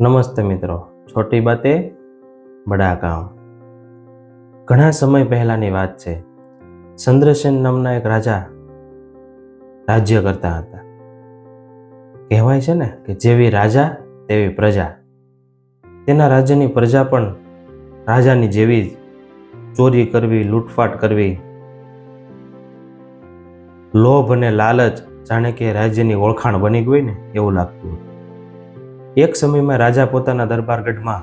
નમસ્તે મિત્રો, છોટી બાતે બડા કામ ઘણા સમય પહેલાંની વાત છે. ચંદ્રસેન નામના એક રાજા રાજ્ય કરતા હતા. કહેવાય છે ને કે જેવી રાજા, તેવી પ્રજા. તેના રાજ્યની પ્રજા પણ રાજાની જેવી જ ચોરી કરવી, લૂંટફાટ કરવી, લોભ અને લાલચ જાણે કે રાજ્યની ઓળખાણ બની ગઈ ને એવું લાગતું હતું. એક સમયમાં રાજા પોતાના દરબારગઢમાં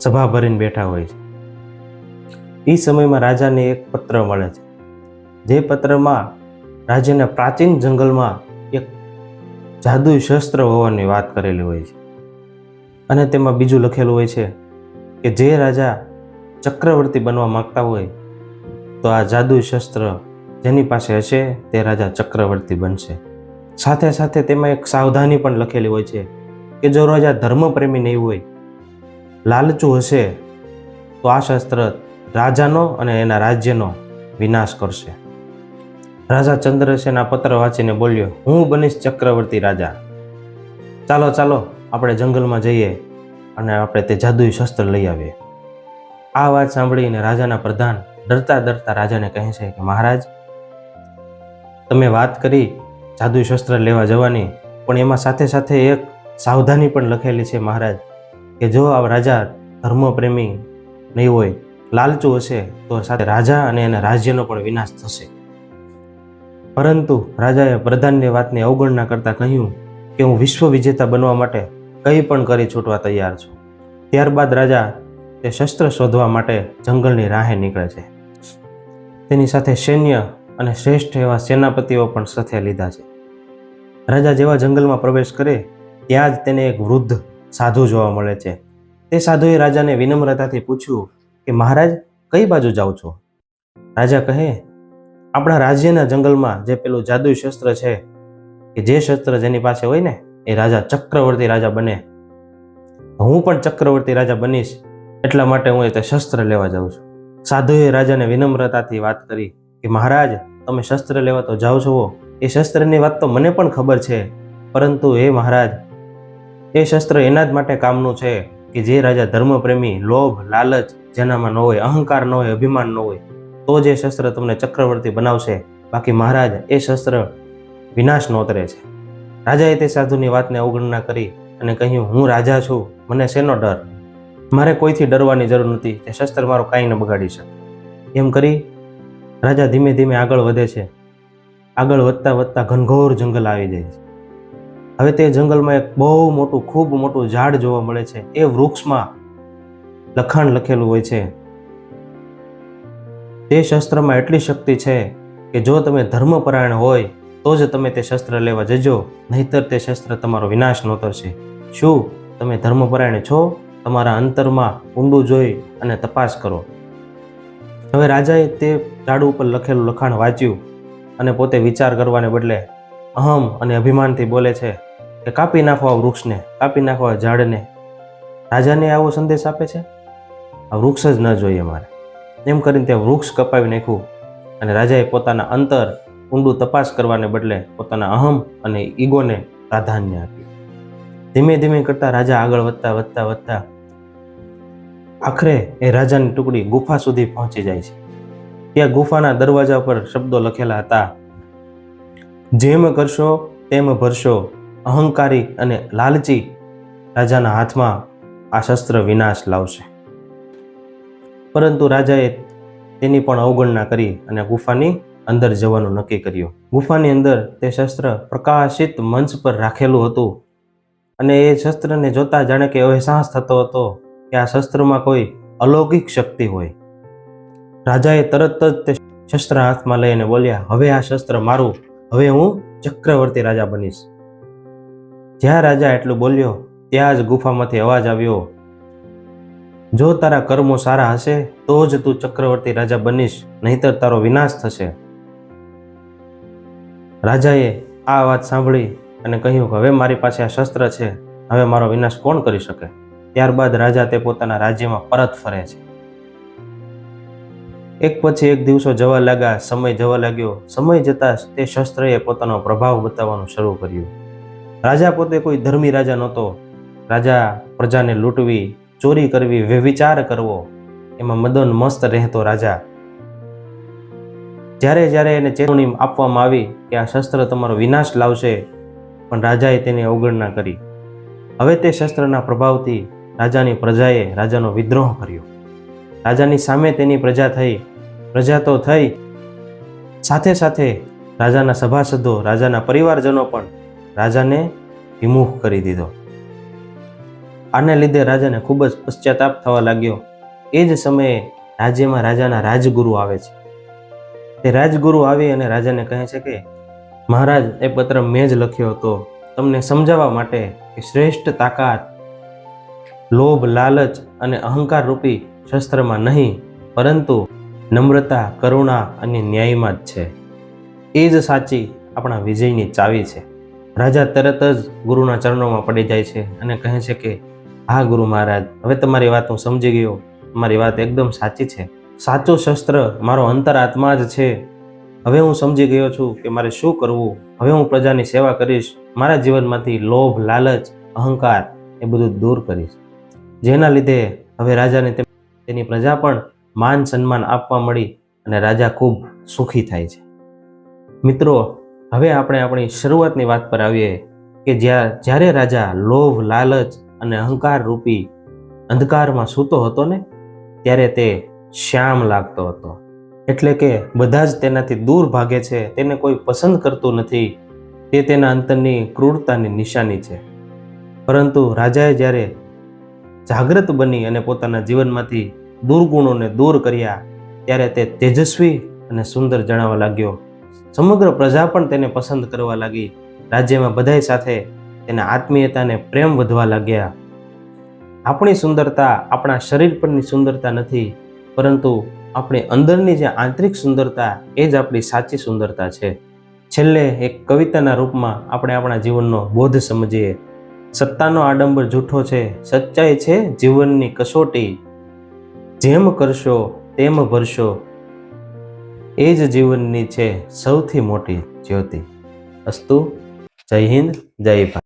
સભા ભરીને બેઠા હોય છે. એ સમયમાં રાજાને એક પત્ર મળે છે. જે પત્રમાં રાજ્યના પ્રાચીન જંગલમાં એક જાદુઈ શસ્ત્ર હોવાની વાત કરેલી હોય છે. અને તેમાં બીજું લખેલું હોય છે કે જે રાજા ચક્રવર્તી બનવા માગતા હોય તો આ જાદુઈ શસ્ત્ર જેની પાસે હશે તે રાજા ચક્રવર્તી બનશે. સાથે સાથે તેમાં એક સાવધાની પણ લખેલી હોય છે કે જો રાજા ધર્મપ્રેમી નહીં હોય, લાલચું હશે, તો આ શસ્ત્ર રાજાનો અને એના રાજ્યનો વિનાશ કરશે. રાજા ચંદ્રસેના પત્ર વાંચીને બોલ્યો, હું બનીશ ચક્રવર્તી રાજા. ચાલો ચાલો, આપણે જંગલમાં જઈએ અને આપણે તે જાદુઈ શસ્ત્ર લઈ આવીએ. આ વાત સાંભળીને રાજાના પ્રધાન ડરતા ડરતા રાજાને કહે છે કે, મહારાજ, તમે વાત કરી જાદુઈ શસ્ત્ર લેવા જવાની. પણ એમાં સાથે સાથે એક સાવધાની પણ લખેલી છે મહારાજ, કે જો આ રાજા ધર્મપ્રેમી નહીં હોય, લાલચુ હશે તો સાથે રાજા અને એના રાજ્યનો પણ વિનાશ થશે. પરંતુ રાજાએ પ્રધાનની વાતની અવગણના કરતાં કહ્યું કે હું વિશ્વ વિજેતા બનવા માટે કંઈ પણ કરી છૂટવા તૈયાર છું. ત્યારબાદ રાજા તે શસ્ત્ર શોધવા માટે જંગલની રાહે નીકળે છે. તેની સાથે સૈન્ય અને શ્રેષ્ઠ એવા સેનાપતિઓ પણ સાથે લીધા છે. રાજા જેવા જંગલમાં પ્રવેશ કરે, ત્યાં જ તેને એક વૃદ્ધ સાધુ જોવા મળે છે. તે સાધુએ રાજાને વિનમ્રતાથી પૂછ્યું કે, મહારાજ, કઈ બાજુ જાઓ છો? રાજા કહે, આપણા રાજ્યના જંગલમાં જે પેલું જાદુઈ શસ્ત્ર છે, કે જે શસ્ત્ર જેની પાસે હોય ને, એ રાજા ચક્રવર્તી રાજા બને. હું પણ ચક્રવર્તી રાજા બનીશ, એટલા માટે હું એ તે શસ્ત્ર લેવા જાઉં છું. સાધુએ રાજાને વિનમ્રતાથી વાત કરી કે મહારાજ, તમે શસ્ત્ર લેવા તો જાઓ છો એ શસ્ત્રની વાત તો મને પણ ખબર છે. પરંતુ એ મહારાજ, એ શસ્ત્ર એના જ માટે કામનું છે કે જે રાજા ધર્મપ્રેમી, લોભ, લાલચ જેનામાં ન હોય, અહંકાર ન હોય, અભિમાન ન હોય, તો જે શસ્ત્ર તમને ચક્રવર્તી બનાવશે. બાકી મહારાજ, એ શસ્ત્ર વિનાશ નોતરે છે. રાજાએ તે સાધુની વાતને અવગણના કરી અને કહ્યું, હું રાજા છું. મને શેનો ડર? મારે કોઈથી ડરવાની જરૂર નથી. તે શસ્ત્ર મારો કાંઈ ન બગાડી શકે. એમ કરી રાજા ધીમે ધીમે આગળ વધે છે. આગળ વધતા વધતા ઘનઘોર જંગલ આવી જાય છે. હવે તે જંગલમાં એક બહુ મોટું, ખૂબ મોટું ઝાડ જોવા મળે છે. એ વૃક્ષમાં લખાણ લખેલું હોય છે. તે શસ્ત્રમાં એટલી શક્તિ છે કે જો તમે ધર્મપરાયણ હોય, તો જ તમે તે શસ્ત્ર લેવા જજો. નહીતર તે શસ્ત્ર તમારો વિનાશ નોતરશે શું? તમે ધર્મપરાયણ છો? તમારા અંતરમાં ઊંડું જોઈ અને તપાસ કરો. હવે રાજાએ તે ઝાડુ ઉપર લખેલું લખાણ વાંચ્યું અને પોતે વિચાર કરવાને બદલે અહમ અને અભિમાનથી બોલે છે કે કાપી નાખો આ વૃક્ષને, કાપી નાખો આ ઝાડને. રાજાને આવો સંદેશ આપે છે? આ વૃક્ષ જ ન જોઈએ મારે. એમ કરીને તે વૃક્ષ કપાવી નાખ્યું અને રાજાએ પોતાના અંતર ઊંડું તપાસ કરવાને બદલે પોતાના અહમ અને ઈગોને પ્રાધાન્ય આપ્યું. ધીમે ધીમે કરતાં રાજા આગળ વધતા વધતા વધતા આખરે એ રાજાની ટુકડી ગુફા સુધી પહોંચી જાય છે. ત્યાં ગુફાના દરવાજા પર શબ્દો લખેલા હતા, જેમ કરશો તેમ ભરશો, અહંકારી અને લાલચી રાજાના હાથમાં આ શસ્ત્ર વિનાશ લાવશે. પરંતુ રાજાએ તેની પણ અવગણના કરી અને ગુફાની અંદર જવાનું નક્કી કર્યું. ગુફાની અંદર તે શસ્ત્ર પ્રકાશિત મંચ પર રાખેલું હતું અને એ શસ્ત્રને જોતા જાણે કે અહેસાસ થતો હતો. કે આ શસ્ત્રમાં કોઈ અલૌકિક શક્તિ હોય. રાજાએ તરત જ તે શસ્ત્ર હાથમાં લઈને બોલ્યા, હવે આ શસ્ત્ર મારું, હવે હું ચક્રવર્તી રાજા બનીશ. જ્યાં રાજા એટલું બોલ્યો, ત્યાં જ ગુફામાંથી અવાજ આવ્યો, જો તારા કર્મો સારા હશે, તો જ તું ચક્રવર્તી રાજા બનીશ, નહીતર તારો વિનાશ થશે. રાજાએ આ વાત સાંભળી અને કહ્યું, હવે મારી પાસે આ શસ્ત્ર છે, હવે મારો વિનાશ કોણ કરી શકે? ત્યારબાદ રાજા તે પોતાના રાજ્યમાં પરત ફરે છે. એક પછી એક દિવસો જવા લાગ્યા, સમય જવા લાગ્યો. સમય જતાં તે શસ્ત્રએ પોતાનો પ્રભાવ બતાવવાનું શરૂ કર્યું. રાજા પોતે કોઈ ધર્મી રાજા નહોતો. રાજા પ્રજાને લૂંટવી, ચોરી કરવી, વ્યવિચાર કરવો, એમાં મદન મસ્ત રહેતો રાજા. જ્યારે જ્યારે એને ચેતવણી આપવામાં આવી કે આ શસ્ત્ર તમારો વિનાશ લાવશે, પણ રાજાએ તેની અવગણના કરી. હવે તે શસ્ત્રના પ્રભાવથી રાજાની પ્રજાએ રાજાનો વિદ્રોહ કર્યો. રાજાની સામે તેની પ્રજા થઈ. પ્રજા તો થઈ. સાથે સાથે રાજાના સભાસદો, રાજાના પરિવારજનો પણ રાજાને વિમુખ કરી દીધો. આને લીધે રાજાને ખૂબ જ પશ્ચાતાપ થવા લાગ્યો. એ જ સમયે રાજ્યમાં રાજાના રાજગુરુ આવે છે. તે રાજગુરુ આવી અને રાજાને કહે છે કે, મહારાજ, એ પત્ર મેં જ લખ્યો હતો. તમને સમજાવવા માટે કે શ્રેષ્ઠ તાકાત લોભ, લાલચ અને અહંકાર રૂપી શસ્ત્રમાં નહીં, પરંતુ નમ્રતા, કરુણા અને ન્યાયમાં જ છે. એ જ સાચી આપણા વિજયની ચાવી છે. રાજા તરત જ ગુરુના ચરણોમાં પડી જાય છે અને કહે છે કે, હા, ગુરુ મહારાજ, હવે તમારી વાત હું સમજી ગયો. તમારી વાત એકદમ સાચી છે. સાચું શસ્ત્ર મારો અંતરાત્મા જ છે. હવે હું સમજી ગયો છું કે મારે શું કરવું. હવે હું પ્રજાની સેવા કરીશ. મારા જીવનમાંથી લોભ, લાલચ, અહંકાર એ બધું દૂર કરીશ. જેના લીધે હવે રાજાને તેની પ્રજા પણ માન સન્માન આપવા મળી અને રાજા ખૂબ સુખી થાય છે. મિત્રો, હવે આપણે આપણી શરૂઆતની વાત પર આવીએ કે જ્યાં જ્યારે રાજા લોભ, લાલચ અને અહંકાર રૂપી અંધકારમાં સૂતો હતો ને, ત્યારે તે શ્યામ લાગતો હતો. એટલે કે બધા જ તેનાથી દૂર ભાગે છે, તેને કોઈ પસંદ કરતું નથી. તે તેના અંતરની ક્રૂરતાની નિશાની છે. પરંતુ રાજાએ જ્યારે જાગૃત બની અને પોતાના જીવનમાંથી દુર્ગુણોને દૂર કર્યા, ત્યારે તે તેજસ્વી અને સુંદર જણાવવા લાગ્યો. સમગ્ર પ્રજા પણ તેને પસંદ કરવા લાગી. રાજ્યમાં બધાય સાથે તેના આત્મીયતાને પ્રેમ વધવા લાગ્યા. આપણી સુંદરતા આપણા શરીર પરની સુંદરતા નથી, પરંતુ આપણી અંદરની જે આંતરિક સુંદરતા એ જ આપણી સાચી સુંદરતા છે. છેલ્લે એક કવિતાના રૂપમાં આપણે આપણા જીવનનો બોધ સમજીએ. સત્તાનો આડંબર જૂઠો છે, સચ્ચાઈ છે જીવનની કસોટી. જેમ કરશો તેમ ભરશો. એ જ જીવનની છે સૌથી મોટી જ્યોતિ. અસ્તુ, જય હિન્દ, જય ભારત.